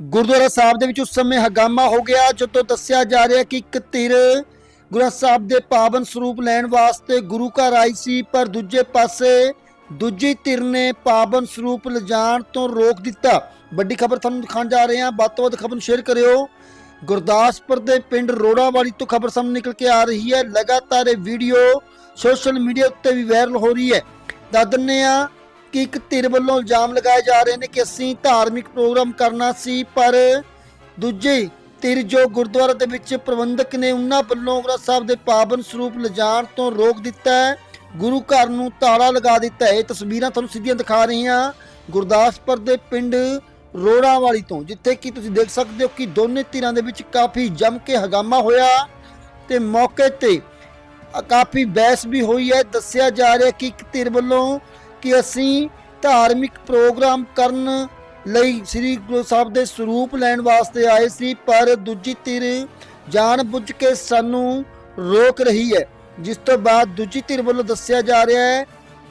ਗੁਰਦੁਆਰਾ ਸਾਹਿਬ ਦੇ ਵਿੱਚ ਉਸ ਸਮੇਂ ਹਗਾਮਾ ਹੋ ਗਿਆ, ਜਦੋਂ ਦੱਸਿਆ ਜਾ ਰਿਹਾ ਕਿ ਇੱਕ ਧਿਰ ਗੁਰੂ ਸਾਹਿਬ ਦੇ ਪਾਵਨ ਸਰੂਪ ਲੈਣ ਵਾਸਤੇ ਗੁਰੂ ਘਰ ਆਈ ਸੀ, ਪਰ ਦੂਜੇ ਪਾਸੇ ਦੂਜੀ ਧਿਰ ਨੇ ਪਾਵਨ ਸਰੂਪ ਲਿਜਾਣ ਤੋਂ ਰੋਕ ਦਿੱਤਾ। ਵੱਡੀ ਖਬਰ ਤੁਹਾਨੂੰ ਦਿਖਾਉਣ ਜਾ ਰਹੇ ਹਾਂ। ਵੱਧ ਤੋਂ ਵੱਧ ਖਬਰ ਨੂੰ ਸ਼ੇਅਰ ਕਰਿਓ। ਗੁਰਦਾਸਪੁਰ ਦੇ ਪਿੰਡ ਰੋੜਾਵਾਲੀ ਤੋਂ ਖਬਰ ਸਾਹਮਣੇ ਨਿਕਲ ਕੇ ਆ ਰਹੀ ਹੈ। ਲਗਾਤਾਰ ਇਹ ਵੀਡੀਓ ਸੋਸ਼ਲ ਮੀਡੀਆ ਉੱਤੇ ਵੀ ਵਾਇਰਲ ਹੋ ਰਹੀ ਹੈ। ਦੱਸ ਦਿੰਦੇ ਆ ਕਿ ਇੱਕ ਧਿਰ ਵੱਲੋਂ ਇਲਜ਼ਾਮ ਲਗਾਏ ਜਾ ਰਹੇ ਨੇ ਕਿ ਅਸੀਂ ਧਾਰਮਿਕ ਪ੍ਰੋਗਰਾਮ ਕਰਨਾ ਸੀ, ਪਰ ਦੂਜੇ ਧਿਰ ਜੋ ਗੁਰਦੁਆਰਾ ਦੇ ਵਿੱਚ ਪ੍ਰਬੰਧਕ ਨੇ, ਉਹਨਾਂ ਵੱਲੋਂ ਗੁਰੂ ਸਾਹਿਬ ਦੇ ਪਾਵਨ ਸਰੂਪ ਲਿਜਾਣ ਤੋਂ ਰੋਕ ਦਿੱਤਾ ਹੈ। ਗੁਰੂ ਘਰ ਨੂੰ ਤਾਲਾ ਲਗਾ ਦਿੱਤਾ ਹੈ। ਇਹ ਤਸਵੀਰਾਂ ਤੁਹਾਨੂੰ ਸਿੱਧੀਆਂ ਦਿਖਾ ਰਹੀ ਹਾਂ। ਗੁਰਦਾਸਪੁਰ ਦੇ ਪਿੰਡ ਰੋੜਾ ਵਾਲੀ ਤੋਂ, ਜਿੱਥੇ ਕਿ ਤੁਸੀਂ ਦੇਖ ਸਕਦੇ ਹੋ ਕਿ ਦੋਨੇ ਧਿਰਾਂ ਦੇ ਵਿੱਚ ਕਾਫੀ ਜੰਮ ਕੇ ਹਗਾਮਾ ਹੋਇਆ ਤੇ ਮੌਕੇ ਤੇ ਕਾਫੀ ਬਹਿਸ ਵੀ ਹੋਈ ਹੈ। ਦੱਸਿਆ ਜਾ ਰਿਹਾ ਕਿ ਇੱਕ ਧਿਰ ਵੱਲੋਂ ਕਿ ਅਸੀਂ ਧਾਰਮਿਕ ਪ੍ਰੋਗਰਾਮ ਕਰਨ ਲਈ ਸ੍ਰੀ ਗੁਰੂ ਸਾਹਿਬ ਦੇ ਸਰੂਪ ਲੈਣ ਵਾਸਤੇ ਆਏ ਸੀ, ਪਰ ਦੂਜੀ ਧਿਰ ਜਾਣ ਬੁੱਝ ਕੇ ਸਾਨੂੰ ਰੋਕ ਰਹੀ ਹੈ। ਜਿਸ ਤੋਂ ਬਾਅਦ ਦੂਜੀ ਧਿਰ ਵੱਲੋਂ ਦੱਸਿਆ ਜਾ ਰਿਹਾ ਹੈ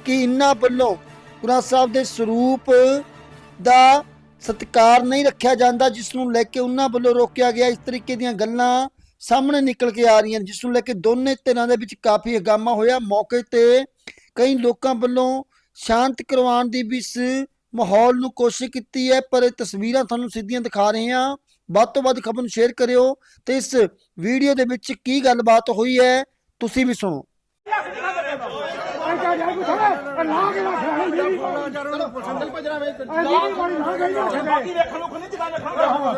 ਕਿ ਇਨ੍ਹਾਂ ਵੱਲੋਂ ਗੁਰੂ ਸਾਹਿਬ ਦੇ ਸਰੂਪ ਦਾ ਸਤਿਕਾਰ ਨਹੀਂ ਰੱਖਿਆ ਜਾਂਦਾ, ਜਿਸ ਨੂੰ ਲੈ ਕੇ ਉਹਨਾਂ ਵੱਲੋਂ ਰੋਕਿਆ ਗਿਆ। ਇਸ ਤਰੀਕੇ ਦੀਆਂ ਗੱਲਾਂ ਸਾਹਮਣੇ ਨਿਕਲ ਕੇ ਆ ਰਹੀਆਂ ਜਿਸ ਨੂੰ ਲੈ ਕੇ ਦੋਨੇ ਧਿਰਾਂ ਦੇ ਵਿੱਚ ਕਾਫੀ ਹਗਾਮਾ ਹੋਇਆ। ਮੌਕੇ ਤੇ ਕਈ ਲੋਕਾਂ ਵੱਲੋਂ ਸ਼ਾਂਤ ਕਰਵਾਉਣ ਦੀ ਵੀ ਇਸ ਮਾਹੌਲ ਨੂੰ ਕੋਸ਼ਿਸ਼ ਕੀਤੀ ਹੈ ਪਰ ਇਹ ਤਸਵੀਰਾਂ ਤੁਹਾਨੂੰ ਸਿੱਧੀਆਂ ਦਿਖਾ ਰਹੇ ਹਾਂ ਵੱਧ ਤੋਂ ਵੱਧ ਖਬਰ ਨੂੰ ਸ਼ੇਅਰ ਕਰਿਓ ਤੇ ਇਸ ਵੀਡੀਓ ਦੇ ਵਿੱਚ ਕੀ ਗੱਲਬਾਤ ਹੋਈ ਹੈ ਤੁਸੀਂ ਵੀ ਸੁਣੋ ਬਾਕੀ ਵੇਖਣ ਨੂੰ ਨਹੀਂ ਜਗ੍ਹਾ ਵੇਖਾਂਗੇ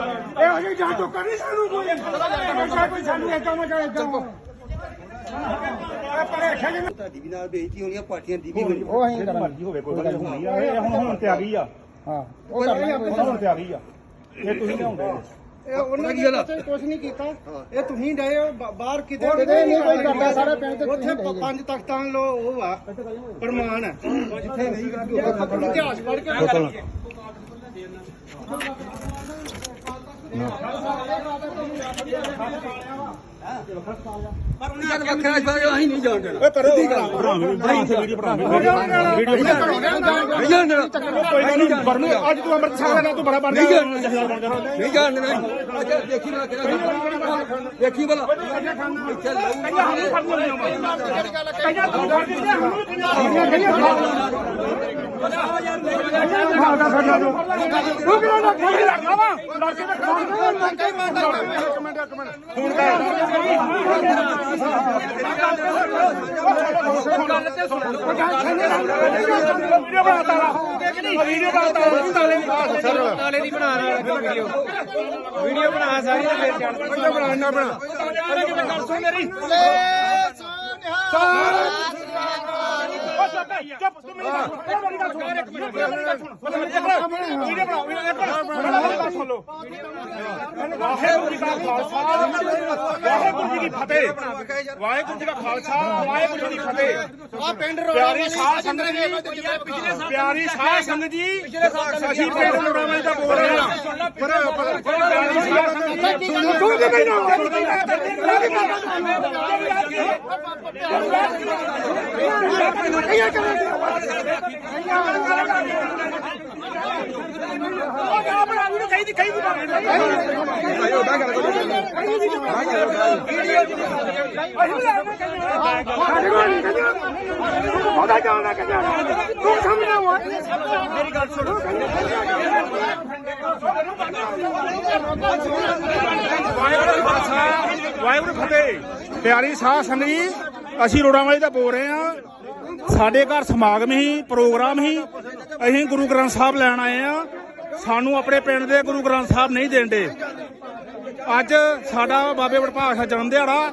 ਇਹੋ ਆ ਤੁਹਾਡੀ ਵੀ ਨਾਲ ਬੇਇੱਜ਼ਤੀ ਹੋਣੀ ਆ ਪਾਰਟੀਆਂ ਦੀ ਵੀ ਹੋਣੀ ਉਹ ਅਸੀਂ ਮਰਜ਼ੀ ਹੋਵੇ ਕੋਈ ਗੱਲ ਹੋਣੀ ਆ। ਇਹ ਹੁਣ ਹੁਣ ਤੇ ਆ ਗਈ ਆ। ਹਾਂ ਉਹ ਕਰ ਹੁਣ ਤੇ ਆ ਗਈ ਆ। ਇਹ ਤੁਸੀਂ ਲਿਆਉਂਦੇ ਇਹ ਉਹਨਾਂ ਗੱਲ ਆ? ਨੇ ਕੁਝ ਨਹੀਂ ਕੀਤਾ। ਇਹ ਤੁਸੀਂ ਡਏ ਹੋ ਬਾ- ਬਾਹਰ ਕਿਤੇ ਕਿਤੇ ਨਹੀਂ ਕੋਈ ਕਰਦਾ, ਸਾਰੇ ਪਿੰਡ ਤੇ ਉੱਥੇ ਤੁਸੀਂ ਡਏ ਜੀ। ਪੰਜ ਤਖਤਾਂ ਲੋ ਉਹ ਆ ਪ੍ਰਮਾਣ ਹੈ ਜਿੱਥੇ ਨਹੀਂ। ਕਰਦੀ ਇਤਿਹਾਸ ਪੜ੍ਹ ਕੇ ਯਾਰ ਵੱਖਰਾ ਜਵਾਬ ਅਸੀਂ ਨਹੀਂ ਜਾਣਦੇ ਬਣਾ ਸੇ ਵੀਡੀਓ ਬਣਾ ਵੀਡੀਓ ਨਹੀਂ ਕੋਈ ਗੱਲ ਨਹੀਂ ਅੱਜ ਤੂੰ ਅੰਮ੍ਰਿਤਸਰ ਛਕ ਲੈਣਾ ਤੂੰ ਬੜਾ ਬਣ ਗਿਆ ਜਾਣਦੇ ਜਥੇਦਾਰ ਬਣ ਅੱਛਾ ਦੇਖੀ ਨਾ ਕਿਹੜਾ ਦੇਖੀ ਬਲਾ ਇੱਥੇ ਤੂੰ ਨਾਲ ਕੋਈ ਲੜਨਾ ਵਾ ਲੜ ਕੇ ਵੀਡੀਓ ਬਣਾਤਾ ਵੀਡੀਓ ਬਣਾਤਾ ਤਾਲੇ ਦੀ ਤਾਲੇ ਦੀ ਬਣਾ ਰਿਹਾ ਵੀਡੀਓ। ਵੀਡੀਓ ਬਣਾ ਸਾਰੀ ਤੇ ਫਿਰ ਚੜ ਵੀਡੀਓ ਬਣਾ ਨਾ ਬਣਾ। ਸੁਣ ਮੇਰੀ? ਚੁੱਪ ਵਾਹਿਗੁਰੂ ਜੀ ਕਾ ਖਾਲਸਾ, ਵਾਹਿਗੁਰੂ ਜੀ ਕੀ ਫਤਿਹ। ਵਾਹਿਗੁਰੂ ਜੀ ਕਾ ਖਾਲਸਾ ਵਾਹਿਗੁਰੂ ਜੀ ਦੀ ਫਤਿਹ। ਆ ਪਿੰਡ ਪਿਆਰੀ ਸਾਧ ਸੰਗਤ ਜੀ ਪਿਆਰੀ ਸਾਧ ਸੰਗਤ ਜੀ ਅਸੀਂ ਪਿੰਡ ਰੋੜਾਵਾਂ ਦਾ ਬੋਲ ਰਹੇ ਹਾਂ ਪਿਆਰੀ ਸਾਧ ਸੰਗਤ ਜੀ ਤੂੰ ਕਿਵੇਂ ਉਹਦਾ ਜਾਣਾ ਕਿ ਜਾਣਾ ਤੂੰ ਸਮਝਣਾ ਵਾ ਮੇਰੀ ਗੱਲ ਸੁਣ ਵਾਹਿਗੁਰੂ ਖਾਲਸਾ ਵਾਹਿਗੁਰੂ ਫਤਿਹ। ਪਿਆਰੀ ਸਾਧ ਸੰਗਤ ਜੀ, ਅਸੀਂ ਰੋੜਾਂ ਦਾ ਬੋਲ ਰਹੇ ਆ ਸਾਡੇ ਘਰ ਸਮਾਗਮ ਹੀ, ਪ੍ਰੋਗਰਾਮ ਹੀ, ਅਸੀਂ ਗੁਰੂ ਗ੍ਰੰਥ ਸਾਹਿਬ ਲੈਣ ਆਏ ਆ ਸਾਨੂੰ ਆਪਣੇ ਪਿੰਡ ਦੇ ਗੁਰੂ ਗ੍ਰੰਥ ਸਾਹਿਬ ਨਹੀਂ ਦੇਣਦੇ ਅੱਜ ਸਾਡਾ ਬਾਬੇ ਵਡਭਾਗ ਦਾ ਜਨਮ ਦਿਹਾੜਾ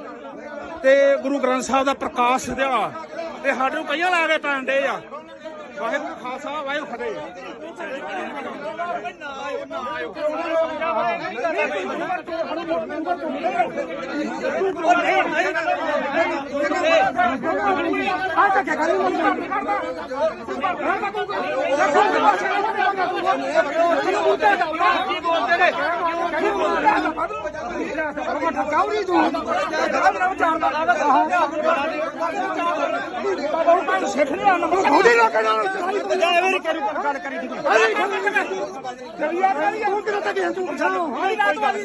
ਤੇ ਗੁਰੂ ਗ੍ਰੰਥ ਸਾਹਿਬ ਦਾ ਪ੍ਰਕਾਸ਼ ਦਿਹਾੜਾ। ਤੇ ਸਾਡੇ ਨੂੰ ਕਈਆਂ ਲਾ ਕੇ ਪੈਣ ਡੇ ਆ। ਵਾਹਿਗੁਰੂ ਖਾਲਸਾ ਵਾਹਿਗੁਰੂ ਫਤਿਹ। ਕੀ ਬੋਲਦੇ ਨੇ ਕੌੜੀ ਤੂੰ ਸਿੱਖ ਨਹੀਂ ਆ ਖੋਦੀ ਨਾ ਕਹਿਣਾ ਕਰੀ ਗੱਲ ਕਰੀ ਦੀ ਜਰੀਆ ਕਰੀ ਹੁਣ ਕਿਹੜਾ ਤੱਕ ਤੂੰ ਪਛਾਣੋ ਹਾਈ ਰਾਤ ਵਾਲੀ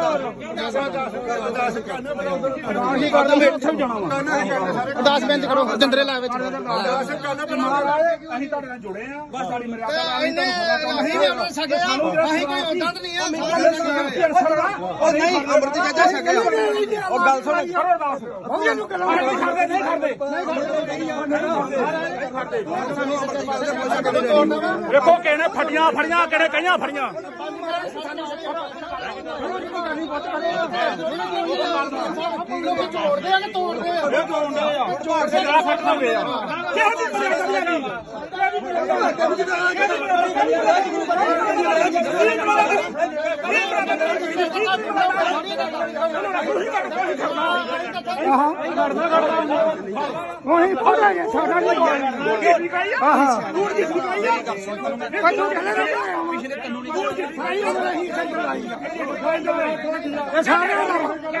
ਜੰਦਰੇ ਲਾ ਵਿੱਚ ਅਸੀਂ ਤੁਹਾਡੇ ਨਾਲ ਜੁੜੇ ਆ ਬਸ ਸਾਡੀ ਮਰਿਆਦਾ ਅਸੀਂ ਵੀ ਉਹਨਾਂ ਸਾਡੇ ਅਸੀਂ ਕੋਈ ਉਦਾਂ ਨਹੀਂ ਆ ਉਹ ਨਹੀਂ ਅੰਮ੍ਰਿਤ ਚਾਚਾ ਛਕਿਆ ਉਹ ਗੱਲ ਸੁਣ ਉਹਨੂੰ ਗੱਲਾਂ ਨਹੀਂ ਕਰਦੇ ਨਹੀਂ ਕਰਦੇ ਵੇਖੋ ਕਿਹਨੇ ਫੜੀਆਂ ਫੜੀਆਂ, ਕਿਹਨੇ ਕਈਆਂ ਫੜੀਆਂ। ਤੋੜਦੇ ਆ ਕਿ ਤੋੜਦੇ ਆ ਇਹ ਤੋੜਦੇ ਆ ਝੋੜ ਦੇ ਗਲਾ ਫੱਟ ਖਾਂਦੇ ਆ ਕਿਹੋ ਜਿਹੀ ਮਰਿਆਦਾ ਨਹੀਂ ਉਹੀ ਫੜਾ ਗਿਆ ਸਾਡਾ ਨਹੀਂ ਪਾਇਆ ਆਹਾਂ। ਦੂਰ ਦੀ ਸਿਕਾਈ ਆ ਕਦੋਂ ਕਹਿੰਦੇ ਨੇ ਪਿਛਲੇ ਕਾਨੂੰਨੀ ਦੂਰ ਦੀ ਸਿਕਾਈ ਆ ਨਹੀਂ ਸਹੀ ਲਾਈ ਇਹ ਸਾਰੇ ਦਾ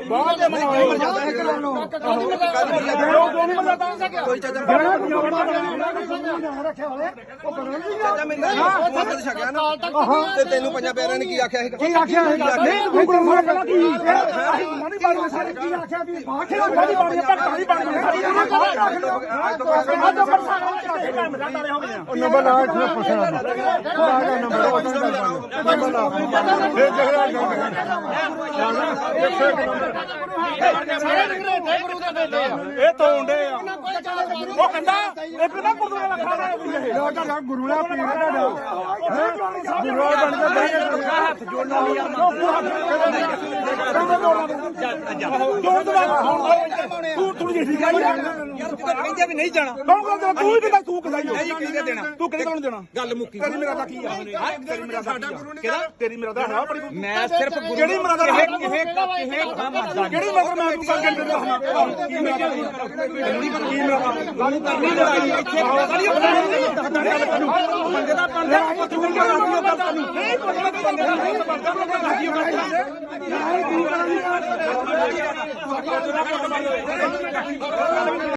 ਬਾਅਦ ਦੇ ਮਨਾਉਣੇ ਜਾਂਦਾ ਹੈ ਕਿਲਾ ਨੂੰ। ਦੋ ਨਹੀਂ। ਮਨਾਤਾ ਕੋਈ ਚਾਚਾ ਰੱਖਿਆ ਹੋਇਆ। ਉਹ ਬਣਾਉਣੀ ਚਾਚਾ ਮੈਨੂੰ ਮਦਦ ਛਕਿਆ ਨਾ। ਤੇ ਤੈਨੂੰ ਪੰਜਾਂ ਪਿਆਰਿਆਂ ਨੇ ਕੀ ਆਖਿਆ ਸੀ ਕੀ ਆਖਿਆ ਹੈ ਨਹੀਂ ਤੂੰ ਕੋਈ ਮੋੜ ਕਰਾ ਕੀ ਅਸੀਂ ਮਨੀ ਬਾਣੀ ਸਾਰੇ ਕੀ ਆਖਿਆ ਵੀ ਆਖਿਆ ਮਨੀ ਬਾਣੀ ਭਗਤਾਂ ਦੀ ਬਾਣੀ ਸਾਡੀ ਇਹਨਾਂ ਕੋਲ ਰੱਖ ਲੋ ਅੱਜ ਤੋਂ ਜਾਂਦਾ ਉਹ ਨੰਬਰ ਲਾ ਪੁੱਛਣਾ ਨੰਬਰ ਲਾ। ਇਹ ਇਹ ਤੋਂਡੇ ਆ। ਉਹ ਕਹਿੰਦਾ ਇੱਕ ਨਾ ਗੁਰਦੁਆਰਾ ਰੱਖਾ ਦਾ ਇਹ। ਗੁਰੂ ਦਾ ਪੀਰ ਦਾ ਗੁਰੂ ਬਣ ਕੇ ਹੱਥ ਜੋੜਨਾ ਤੂੰ ਤੂੰ ਜੀ ਠੀਕ ਆ। ਯਾਰ ਕਹਿੰਦੇ ਵੀ ਨਹੀਂ ਜਾਣਾ। ਕੌਣ ਕਹਿੰਦਾ ਤੂੰ ਹੀ ਕਹਿੰਦਾ ਤੂੰ ਕਹਿੰਦਾ ਨਹੀਂ ਕਿਹਦੇ ਦੇਣਾ ਤੂੰ ਕਿਹਦੇ ਕੋਲ ਦੇਣਾ ਗੱਲ ਮੁੱਕੀ ਤੇਰੀ ਮੇਰਾ ਦਾ ਕੀ ਆ ਤੇਰੀ ਮੇਰਾ ਦਾ ਸਾਡਾ ਗੁਰੂ ਕਿਹਦਾ ਤੇਰੀ ਮੇਰਾ ਦਾ ਹੈ ਬੜੀ ਮੈਂ ਸਿਰਫ ਗੁਰੂ ਕਿਹੜੀ ਮੇਰਾ ਦਾ ਕਿਸੇ ਕਿਸੇ ਕਿਸੇ ਮਰਦਾ ਕਿਹੜੀ ਮਗਰ ਮੈਂ ਤੂੰ ਕਰ ਕੇ ਦਿੰਦਾ ਹਾਂ ਕੀ ਮੇਰਾ ਦਾ ਕੀ ਮੇਰਾ ਦਾ ਗੱਲ ਕਰਨੀ ਲੜਾਈ ਇੱਥੇ ਬੰਦੇ ਦਾ ਬੰਦਾ ਤੂੰ ਕਹਿੰਦਾ ਤੈਨੂੰ ਨਹੀਂ ਬੰਦੇ ਦਾ ਬੰਦਾ ਬੰਦਾ ਕੀ ਕਰਦਾ ਨਹੀਂ ਕੀ ਕਰਾਂਗੇ